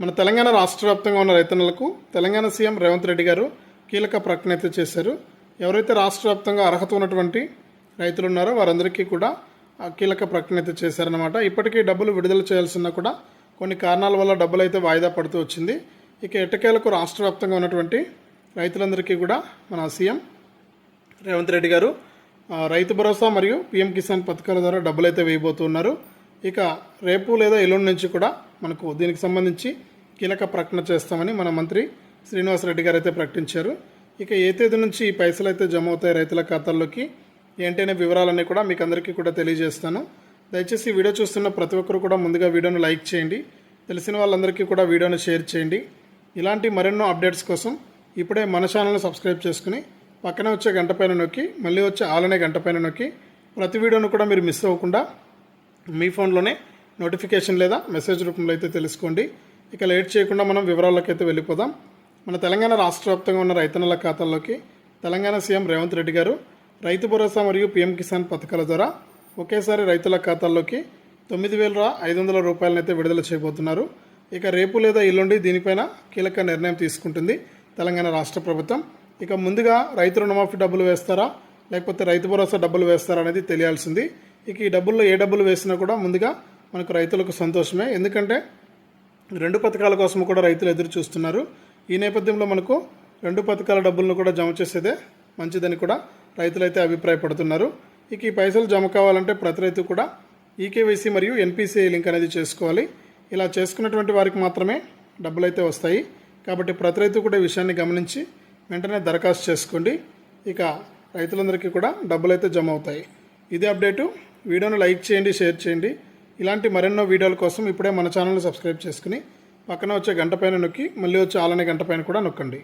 మన తెలంగాణ రాష్ట్ర వ్యాప్తంగా ఉన్న రైతన్నలకు తెలంగాణ సీఎం రేవంత్ రెడ్డి గారు కీలక ప్రకటన అయితే చేశారు. ఎవరైతే రాష్ట్ర వ్యాప్తంగా అర్హత ఉన్నటువంటి రైతులు ఉన్నారో వారందరికీ కూడా కీలక ప్రకటన అయితే చేశారనమాట ఇప్పటికీ డబ్బులు విడుదల చేయాల్సిన కూడా కొన్ని కారణాల వల్ల డబ్బులు అయితే వాయిదా పడుతూ వచ్చింది. ఇక ఎట్టకేలకు రాష్ట్ర వ్యాప్తంగా ఉన్నటువంటి రైతులందరికీ కూడా మన సీఎం రేవంత్ రెడ్డి గారు రైతు భరోసా మరియు పీఎం కిసాన్ పథకాల ద్వారా డబ్బులు అయితే వేయబోతున్నారు. ఇక రేపు లేదా ఎల్లుండి నుంచి కూడా మనకు దీనికి సంబంధించి కీలక ప్రకటన చేస్తామని మన మంత్రి శ్రీనివాసరెడ్డి గారు అయితే ప్రకటించారు. ఇక ఏ తేదీ నుంచి ఈ పైసలు అయితే జమ అవుతాయి రైతుల ఖాతాల్లోకి? ఏంటనే వివరాలన్నీ కూడా మీకు అందరికీ కూడా తెలియజేస్తాను. దయచేసి వీడియో చూస్తున్న ప్రతి ఒక్కరు కూడా ముందుగా వీడియోను లైక్ చేయండి. తెలిసిన వాళ్ళందరికీ కూడా వీడియోను షేర్ చేయండి. ఇలాంటి మరెన్నో అప్డేట్స్ కోసం ఇప్పుడే మన ఛానల్ని సబ్స్క్రైబ్ చేసుకుని పక్కనే వచ్చే గంట పైన నొక్కి మళ్ళీ వచ్చే ఆలనే గంట పైన నొక్కి ప్రతి వీడియోను కూడా మీరు మిస్ అవ్వకుండా మీ ఫోన్లోనే నోటిఫికేషన్ లేదా మెసేజ్ రూపంలో అయితే తెలుసుకోండి. ఇక లేట్ చేయకుండా మనం వివరాల్లోకి అయితే వెళ్ళిపోదాం. మన తెలంగాణ రాష్ట్ర వ్యాప్తంగా ఉన్న రైతన్నల ఖాతాల్లోకి తెలంగాణ సీఎం రేవంత్ రెడ్డి గారు రైతు భరోసా మరియు పీఎం కిసాన్ పథకాల ద్వారా ఒకేసారి రైతుల ఖాతాల్లోకి తొమ్మిది వేల ఐదు వందల రూపాయలనైతే విడుదల చేయబోతున్నారు. ఇక రేపు లేదా ఎల్లుండి దీనిపైన కీలక నిర్ణయం తీసుకుంటుంది తెలంగాణ రాష్ట్ర ప్రభుత్వం. ఇక ముందుగా రైతు రుణమాఫీ డబ్బులు వేస్తారా? లేకపోతే రైతు భరోసా డబ్బులు వేస్తారా అనేది తెలియాల్సింది. ఇక ఈ డబ్బుల్లో ఏ డబ్బులు వేసినా కూడా ముందుగా మనకు రైతులకు సంతోషమే. ఎందుకంటే రెండు పథకాల కోసం కూడా రైతులు ఎదురు చూస్తున్నారు. ఈ నేపథ్యంలో మనకు రెండు పథకాల డబ్బులను కూడా జమ చేసేదే మంచిదని కూడా రైతులైతే అభిప్రాయపడుతున్నారు. ఇక ఈ పైసలు జమ కావాలంటే ప్రతి రైతు కూడా ఈకేవైసీ మరియు ఎన్పిసిఐ లింక్ అనేది చేసుకోవాలి. ఇలా చేసుకున్నటువంటి వారికి మాత్రమే డబ్బులు అయితే వస్తాయి. కాబట్టి ప్రతి రైతు కూడా విషయాన్ని గమనించి వెంటనే దరఖాస్తు చేసుకోండి. ఇక రైతులందరికీ కూడా డబ్బులు అయితే జమ అవుతాయి. ఇదే అప్డేటు. వీడియోను లైక్ చేయండి షేర్ చేయండి. ఇలాంటి మరెన్నో వీడియోల కోసం ఇప్పుడే మన ఛానల్ని సబ్స్క్రైబ్ చేసుకుని పక్కన వచ్చే గంట పైన నొక్కి మళ్ళీ వచ్చే ఆలనే గంట పైన కూడా నొక్కండి.